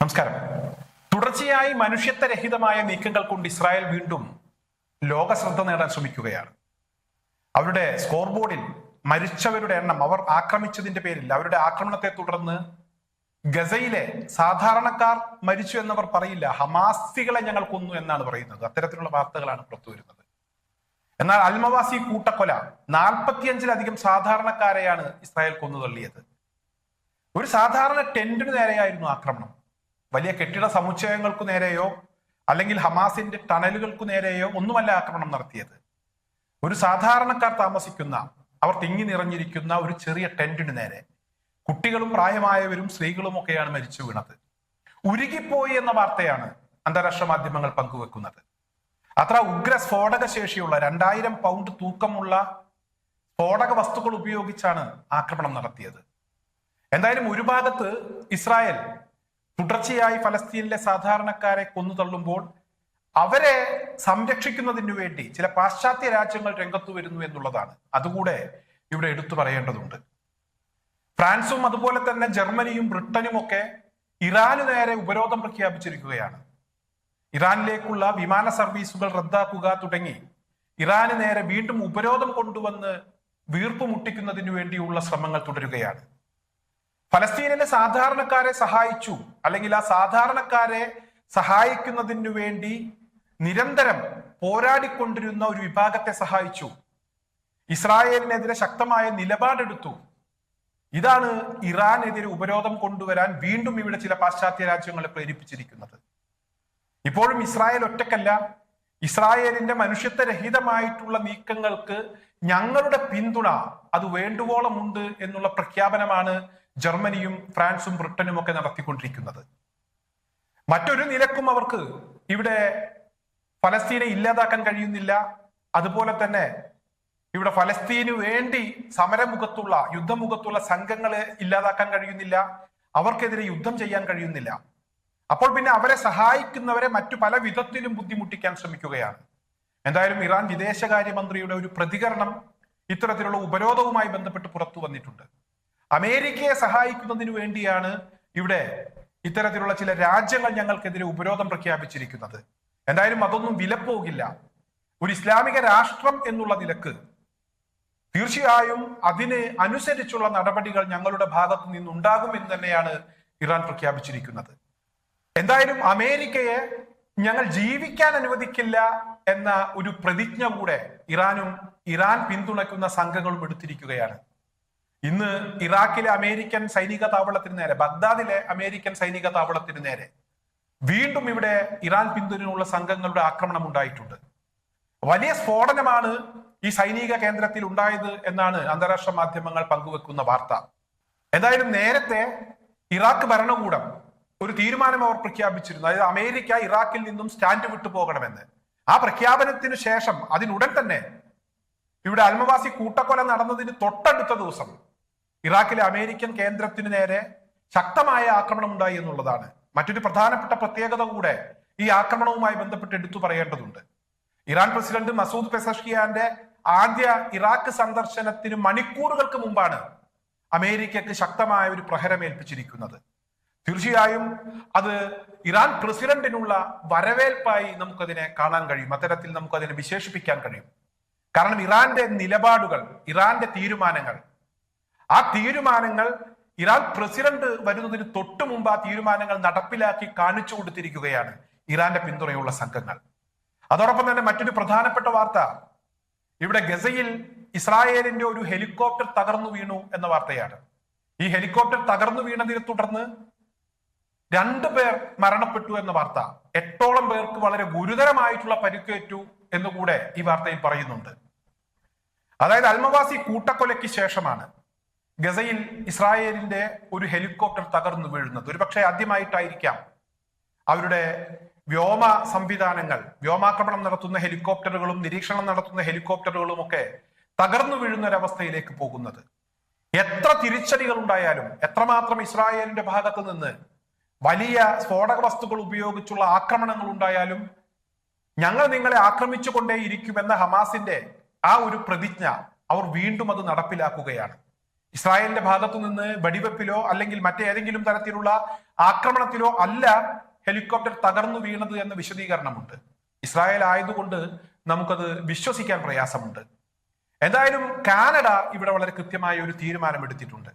നമസ്കാരം. തുടർച്ചയായി മനുഷ്യത്വരഹിതമായ നീക്കങ്ങൾ കൊണ്ട് ഇസ്രായേൽ വീണ്ടും ലോക ശ്രദ്ധ നേടാൻ ശ്രമിക്കുകയാണ്. അവരുടെ സ്കോർ ബോർഡിൽ മരിച്ചവരുടെ എണ്ണം അവർ ആക്രമിച്ചതിന്റെ പേരിൽ അവരുടെ ആക്രമണത്തെ തുടർന്ന് ഗസയിലെ സാധാരണക്കാർ മരിച്ചു എന്നവർ പറയില്ല ഹമാസികളെ ഞങ്ങൾ കൊന്നു എന്നാണ് പറയുന്നത്. അത്തരത്തിലുള്ള വാർത്തകളാണ് പുറത്തു വരുന്നത്. എന്നാൽ അൽമവാസി കൂട്ടക്കൊല നാൽപ്പത്തിയഞ്ചിലധികം സാധാരണക്കാരെയാണ് ഇസ്രായേൽ കൊന്നു തള്ളിയത്. ഒരു സാധാരണ ടെന്റിന് നേരെയായിരുന്നു ആക്രമണം. വലിയ കെട്ടിട സമുച്ചയങ്ങൾക്കു നേരെയോ അല്ലെങ്കിൽ ഹമാസിന്റെ ടണലുകൾക്കു നേരെയോ ഒന്നുമല്ല ആക്രമണം നടത്തിയത്. ഒരു സാധാരണക്കാർ താമസിക്കുന്ന അവർ തിങ്ങി നിറഞ്ഞിരിക്കുന്ന ഒരു ചെറിയ ടെന്റിന് നേരെ കുട്ടികളും പ്രായമായവരും സ്ത്രീകളും ഒക്കെയാണ് മരിച്ചു വീണത്. ഉരുകിപ്പോയി എന്ന വാർത്തയാണ് അന്താരാഷ്ട്ര മാധ്യമങ്ങൾ പങ്കുവെക്കുന്നത്. അത്ര ഉഗ്ര സ്ഫോടക ശേഷിയുള്ള രണ്ടായിരം പൗണ്ട് തൂക്കമുള്ള സ്ഫോടക വസ്തുക്കൾ ഉപയോഗിച്ചാണ് ആക്രമണം നടത്തിയത്. എന്തായാലും ഒരു ഭാഗത്ത് ഇസ്രായേൽ തുടർച്ചയായി ഫലസ്തീനിലെ സാധാരണക്കാരെ കൊന്നു തള്ളുമ്പോൾ അവരെ സംരക്ഷിക്കുന്നതിനു വേണ്ടി ചില പാശ്ചാത്യ രാജ്യങ്ങൾ രംഗത്തു വരുന്നു എന്നുള്ളതാണ്. അതുകൂടെ ഇവിടെ എടുത്തു പറയേണ്ടതുണ്ട്. ഫ്രാൻസും അതുപോലെ തന്നെ ജർമ്മനിയും ബ്രിട്ടനും ഒക്കെ ഇറാനു നേരെ ഉപരോധം പ്രഖ്യാപിച്ചിരിക്കുകയാണ്. ഇറാനിലേക്കുള്ള വിമാന സർവീസുകൾ റദ്ദാക്കുക തുടങ്ങി ഇറാന് നേരെ വീണ്ടും ഉപരോധം കൊണ്ടുവന്ന് വീർപ്പ് മുട്ടിക്കുന്നതിനു വേണ്ടിയുള്ള ശ്രമങ്ങൾ തുടരുകയാണ്. ഫലസ്തീനിലെ സാധാരണക്കാരെ സഹായിച്ചു. അല്ലെങ്കിൽ ആ സാധാരണക്കാരെ സഹായിക്കുന്നതിന് വേണ്ടി നിരന്തരം പോരാടിക്കൊണ്ടിരുന്ന ഒരു വിഭാഗത്തെ സഹായിച്ചു. ഇസ്രായേലിനെതിരെ ശക്തമായ നിലപാടെടുത്തു. ഇതാണ് ഇറാനെതിരെ ഉപരോധം കൊണ്ടുവരാൻ വീണ്ടും ഇവിടെ ചില പാശ്ചാത്യ രാജ്യങ്ങളെ പ്രേരിപ്പിച്ചിരിക്കുന്നത്. ഇപ്പോഴും ഇസ്രായേൽ ഒറ്റക്കല്ല ഇസ്രായേലിന്റെ മനുഷ്യത്വരഹിതമായിട്ടുള്ള നീക്കങ്ങൾക്ക് ഞങ്ങളുടെ പിന്തുണ അത് വേണ്ടുവോളം ഉണ്ട് എന്നുള്ള പ്രഖ്യാപനമാണ് ജർമ്മനിയും ഫ്രാൻസും ബ്രിട്ടനും ഒക്കെ നടത്തിക്കൊണ്ടിരിക്കുന്നത്. മറ്റൊരു നിലക്കും അവർക്ക് ഇവിടെ ഫലസ്തീനെ ഇല്ലാതാക്കാൻ കഴിയുന്നില്ല. അതുപോലെ തന്നെ ഇവിടെ ഫലസ്തീനു വേണ്ടി സമരമുഖത്തുള്ള യുദ്ധമുഖത്തുള്ള സംഘങ്ങളെ ഇല്ലാതാക്കാൻ കഴിയുന്നില്ല. അവർക്കെതിരെ യുദ്ധം ചെയ്യാൻ കഴിയുന്നില്ല. അപ്പോൾ പിന്നെ അവരെ സഹായിക്കുന്നവരെ മറ്റു പല വിധത്തിലും ബുദ്ധിമുട്ടിക്കാൻ ശ്രമിക്കുകയാണ്. എന്തായാലും ഇറാൻ വിദേശകാര്യമന്ത്രിയുടെ ഒരു പ്രതികരണം ഇത്തരത്തിലുള്ള ഉപരോധവുമായി ബന്ധപ്പെട്ട് പുറത്തു വന്നിട്ടുണ്ട്. അമേരിക്കയെ സഹായിക്കുന്നതിന് വേണ്ടിയാണ് ഇവിടെ ഇത്തരത്തിലുള്ള ചില രാജ്യങ്ങൾ ഞങ്ങൾക്കെതിരെ ഉപരോധം പ്രഖ്യാപിച്ചിരിക്കുന്നത്. എന്തായാലും അതൊന്നും വിലപ്പോകില്ല. ഒരു ഇസ്ലാമിക രാഷ്ട്രം എന്നുള്ള നിലയ്ക്ക് തീർച്ചയായും അതിന് അനുസരിച്ചുള്ള നടപടികൾ ഞങ്ങളുടെ ഭാഗത്തു നിന്നുണ്ടാകും എന്ന് തന്നെയാണ് ഇറാൻ പ്രഖ്യാപിച്ചിരിക്കുന്നത്. എന്തായാലും അമേരിക്കയെ ഞങ്ങൾ ജീവിക്കാൻ അനുവദിക്കില്ല എന്ന ഒരു പ്രതിജ്ഞ കൂടെ ഇറാനും ഇറാൻ പിന്തുണയ്ക്കുന്ന സംഘങ്ങളും എടുത്തിരിക്കുകയാണ്. ഇന്ന് ഇറാഖിലെ അമേരിക്കൻ സൈനിക താവളത്തിന് നേരെ ബഗ്ദാദിലെ അമേരിക്കൻ സൈനിക താവളത്തിന് നേരെ വീണ്ടും ഇവിടെ ഇറാൻ പിന്തുണയുള്ള സംഘങ്ങളുടെ ആക്രമണം ഉണ്ടായിട്ടുണ്ട്. വലിയ സ്ഫോടനമാണ് ഈ സൈനിക കേന്ദ്രത്തിൽ ഉണ്ടായത് എന്നാണ് അന്താരാഷ്ട്ര മാധ്യമങ്ങൾ പങ്കുവെക്കുന്ന വാർത്ത. എന്തായാലും നേരത്തെ ഇറാഖ് ഭരണകൂടം ഒരു തീരുമാനം അവർ പ്രഖ്യാപിച്ചിരുന്നു. അതായത് അമേരിക്ക ഇറാഖിൽ നിന്നും സ്റ്റാൻഡ് വിട്ടു പോകണമെന്ന്. ആ പ്രഖ്യാപനത്തിന് ശേഷം അതിനുടൻ തന്നെ ഇവിടെ അൽമവാസി കൂട്ടക്കൊല നടന്നതിന് തൊട്ടടുത്ത ദിവസം ഇറാഖിലെ അമേരിക്കൻ കേന്ദ്രത്തിന് നേരെ ശക്തമായ ആക്രമണം ഉണ്ടായി എന്നുള്ളതാണ്. മറ്റൊരു പ്രധാനപ്പെട്ട പ്രത്യേകത കൂടെ ഈ ആക്രമണവുമായി ബന്ധപ്പെട്ട് എടുത്തു പറയേണ്ടതുണ്ട്. ഇറാൻ പ്രസിഡന്റ് മസൂദ് പെസഷ്കിയാന്റെ ആദ്യ ഇറാഖ് സന്ദർശനത്തിന് മണിക്കൂറുകൾക്ക് മുമ്പാണ് അമേരിക്കക്ക് ശക്തമായ ഒരു പ്രഹരം ഏൽപ്പിച്ചിരിക്കുന്നത്. തീർച്ചയായും അത് ഇറാൻ പ്രസിഡന്റിനുള്ള വരവേൽപ്പായി നമുക്കതിനെ കാണാൻ കഴിയും. അത്തരത്തിൽ നമുക്കതിനെ വിശേഷിപ്പിക്കാൻ കഴിയും. കാരണം ഇറാന്റെ നിലപാടുകൾ ഇറാന്റെ തീരുമാനങ്ങൾ ആ തീരുമാനങ്ങൾ ഇറാൻ പ്രസിഡന്റ് വരുന്നതിന് തൊട്ടു മുമ്പ് ആ തീരുമാനങ്ങൾ നടപ്പിലാക്കി കാണിച്ചു കൊടുത്തിരിക്കുകയാണ് ഇറാന്റെ പിന്തുണയുള്ള സംഘങ്ങൾ. അതോടൊപ്പം തന്നെ മറ്റൊരു പ്രധാനപ്പെട്ട വാർത്ത. ഇവിടെ ഗസയിൽ ഇസ്രായേലിന്റെ ഒരു ഹെലികോപ്റ്റർ തകർന്നു വീണു എന്ന വാർത്തയാണ്. ഈ ഹെലികോപ്റ്റർ തകർന്നു വീണതിനെ തുടർന്ന് രണ്ടു പേർ മരണപ്പെട്ടു എന്ന വാർത്ത. എട്ടോളം പേർക്ക് വളരെ ഗുരുതരമായിട്ടുള്ള പരിക്കേറ്റു എന്നുകൂടെ ഈ വാർത്തയിൽ പറയുന്നുണ്ട്. അതായത് അൽമവാസി കൂട്ടക്കൊലയ്ക്ക് ശേഷമാണ് ഗസയിൽ ഇസ്രായേലിന്റെ ഒരു ഹെലികോപ്റ്റർ തകർന്നു വീഴുന്നത്. ഒരുപക്ഷെ ആദ്യമായിട്ടായിരിക്കാം അവരുടെ വ്യോമ സംവിധാനങ്ങൾ വ്യോമാക്രമണം നടത്തുന്ന ഹെലികോപ്റ്ററുകളും നിരീക്ഷണം നടത്തുന്ന ഹെലികോപ്റ്ററുകളും ഒക്കെ തകർന്നു വീഴുന്ന ഒരവസ്ഥയിലേക്ക് പോകുന്നത്. എത്ര തിരിച്ചടികൾ ഉണ്ടായാലും എത്രമാത്രം ഇസ്രായേലിന്റെ ഭാഗത്ത് നിന്ന് വലിയ സ്ഫോടക വസ്തുക്കൾ ഉപയോഗിച്ചുള്ള ആക്രമണങ്ങൾ ഉണ്ടായാലും ഞങ്ങൾ നിങ്ങളെ ആക്രമിച്ചു കൊണ്ടേയിരിക്കുമെന്ന ഹമാസിന്റെ ആ ഒരു പ്രതിജ്ഞ അവർ വീണ്ടും അത് നടപ്പിലാക്കുകയാണ്. ഇസ്രായേലിന്റെ ഭാഗത്തു നിന്ന് വെടിവെപ്പിലോ അല്ലെങ്കിൽ മറ്റേതെങ്കിലും തരത്തിലുള്ള ആക്രമണത്തിലോ അല്ല ഹെലികോപ്റ്റർ തകർന്നു വീണത് എന്ന വിശദീകരണമുണ്ട്. ഇസ്രായേൽ ആയതുകൊണ്ട് നമുക്കത് വിശ്വസിക്കാൻ പ്രയാസമുണ്ട്. എന്തായാലും കാനഡ ഇവിടെ വളരെ കൃത്യമായ ഒരു തീരുമാനം എടുത്തിട്ടുണ്ട്.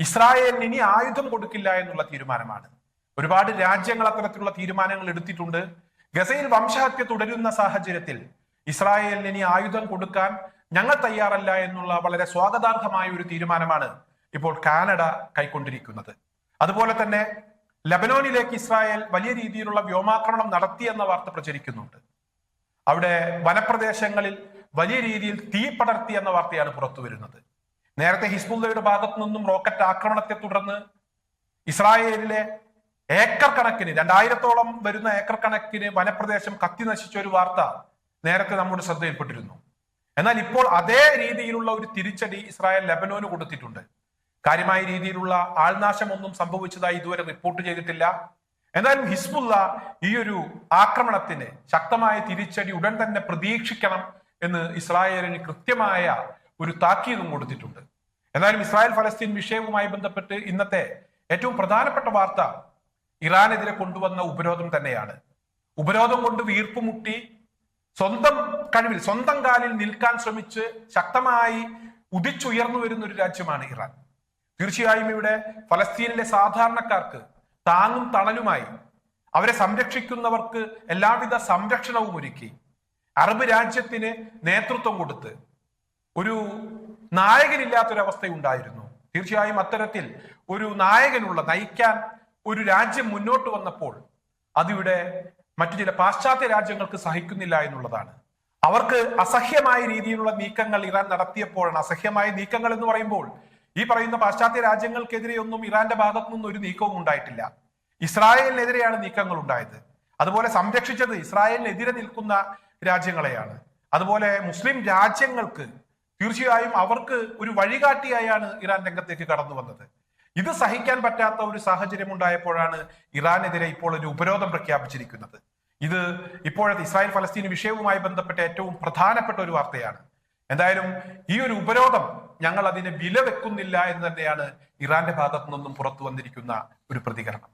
ഇസ്രായേലിന് ഇനി ആയുധം കൊടുക്കില്ല എന്നുള്ള തീരുമാനമാണ്. ഒരുപാട് രാജ്യങ്ങൾ അത്തരത്തിലുള്ള തീരുമാനങ്ങൾ എടുത്തിട്ടുണ്ട്. ഗസയിൽ വംശഹത്യ തുടരുന്ന സാഹചര്യത്തിൽ ഇസ്രായേലിന് ഇനി ആയുധം കൊടുക്കാൻ ഞങ്ങൾ തയ്യാറല്ല എന്നുള്ള വളരെ സ്വാഗതാർഹമായ ഒരു തീരുമാനമാണ് ഇപ്പോൾ കാനഡ കൈക്കൊണ്ടിരിക്കുന്നത്. അതുപോലെ തന്നെ ലബനോനിലേക്ക് ഇസ്രായേൽ വലിയ രീതിയിലുള്ള വ്യോമാക്രമണം നടത്തി എന്ന വാർത്ത പ്രചരിക്കുന്നുണ്ട്. അവിടെ വനപ്രദേശങ്ങളിൽ വലിയ രീതിയിൽ തീ പടർത്തി എന്ന വാർത്തയാണ് പുറത്തു വരുന്നത്. നേരത്തെ ഹിസ്ബുല്ലയുടെ ഭാഗത്തു നിന്നും റോക്കറ്റ് ആക്രമണത്തെ തുടർന്ന് ഇസ്രായേലിലെ ഏക്കർ കണക്കിന് രണ്ടായിരത്തോളം വരുന്ന ഏക്കർ കണക്കിന് വനപ്രദേശം കത്തി നശിച്ച ഒരു വാർത്ത നേരത്തെ നമ്മുടെ ശ്രദ്ധയിൽപ്പെട്ടിരുന്നു. എന്നാൽ ഇപ്പോൾ അതേ രീതിയിലുള്ള ഒരു തിരിച്ചടി ഇസ്രായേൽ ലബനോന് കൊടുത്തിട്ടുണ്ട്. കാര്യമായ രീതിയിലുള്ള ആൾനാശമൊന്നും സംഭവിച്ചതായി ഇതുവരെ റിപ്പോർട്ട് ചെയ്തിട്ടില്ല. എന്നാലും ഹിസ്ബുള്ള ഈ ഒരു ആക്രമണത്തിന് ശക്തമായ തിരിച്ചടി ഉടൻ തന്നെ പ്രതീക്ഷിക്കണം എന്ന് ഇസ്രായേലിന് കൃത്യമായ ഒരു താക്കീതും കൊടുത്തിട്ടുണ്ട്. എന്നാലും ഇസ്രായേൽ ഫലസ്തീൻ വിഷയവുമായി ബന്ധപ്പെട്ട് ഇന്നത്തെ ഏറ്റവും പ്രധാനപ്പെട്ട വാർത്ത ഇറാനെതിരെ കൊണ്ടുവന്ന ഉപരോധം തന്നെയാണ്. ഉപരോധം കൊണ്ട് വീർപ്പുമുട്ടി സ്വന്തം കഴിവിൽ സ്വന്തം കാലിൽ നിൽക്കാൻ ശ്രമിച്ച് ശക്തമായി ഉദിച്ചുയർന്നു വരുന്ന ഒരു രാജ്യമാണ് ഇറാൻ. തീർച്ചയായും ഇവിടെ ഫലസ്തീനിലെ സാധാരണക്കാർക്ക് താങ്ങും തണലുമായി അവരെ സംരക്ഷിക്കുന്നവർക്ക് എല്ലാവിധ സംരക്ഷണവും ഒരുക്കി അറബ് രാജ്യത്തിന് നേതൃത്വം കൊടുത്ത് ഒരു നായകനില്ലാത്തൊരവസ്ഥ ഉണ്ടായിരുന്നു തീർച്ചയായും അത്തരത്തിൽ ഒരു നായകനുള്ള നയിക്കാൻ ഒരു രാജ്യം മുന്നോട്ട് വന്നപ്പോൾ അതിവിടെ മറ്റു ചില പാശ്ചാത്യ രാജ്യങ്ങൾക്ക് സഹിക്കുന്നില്ല എന്നുള്ളതാണ്. അവർക്ക് അസഹ്യമായ രീതിയിലുള്ള നീക്കങ്ങൾ ഇറാൻ നടത്തിയപ്പോഴാണ്. അസഹ്യമായ നീക്കങ്ങൾ എന്ന് പറയുമ്പോൾ ഈ പറയുന്ന പാശ്ചാത്യ രാജ്യങ്ങൾക്കെതിരെ ഒന്നും ഇറാന്റെ ഭാഗത്തു നിന്നും ഒരു നീക്കവും ഉണ്ടായിട്ടില്ല. ഇസ്രായേലിനെതിരെയാണ് നീക്കങ്ങൾ ഉണ്ടായത്. അതുപോലെ സംരക്ഷിച്ചത് ഇസ്രായേലിനെതിരെ നിൽക്കുന്ന രാജ്യങ്ങളെയാണ്. അതുപോലെ മുസ്ലിം രാജ്യങ്ങൾക്ക് തീർച്ചയായും അവർക്ക് ഒരു വഴികാട്ടിയായാണ് ഇറാൻ രംഗത്തേക്ക് കടന്നു വന്നത്. ഇത് സഹിക്കാൻ പറ്റാത്ത ഒരു സാഹചര്യം ഉണ്ടായപ്പോഴാണ് ഇറാനെതിരെ ഇപ്പോൾ ഒരു ഉപരോധം പ്രഖ്യാപിച്ചിരിക്കുന്നത്. ഇത് ഇപ്പോഴത്തെ ഇസ്രായേൽ ഫലസ്തീൻ വിഷയവുമായി ബന്ധപ്പെട്ട ഏറ്റവും പ്രധാനപ്പെട്ട ഒരു വാർത്തയാണ്. എന്തായാലും ഈ ഒരു ഉപരോധം ഞങ്ങൾ അതിന് വില വെക്കുന്നില്ല എന്ന് തന്നെയാണ് ഇറാന്റെ ഭാഗത്തു നിന്നും പുറത്തു വന്നിരിക്കുന്ന ഒരു പ്രതികരണം.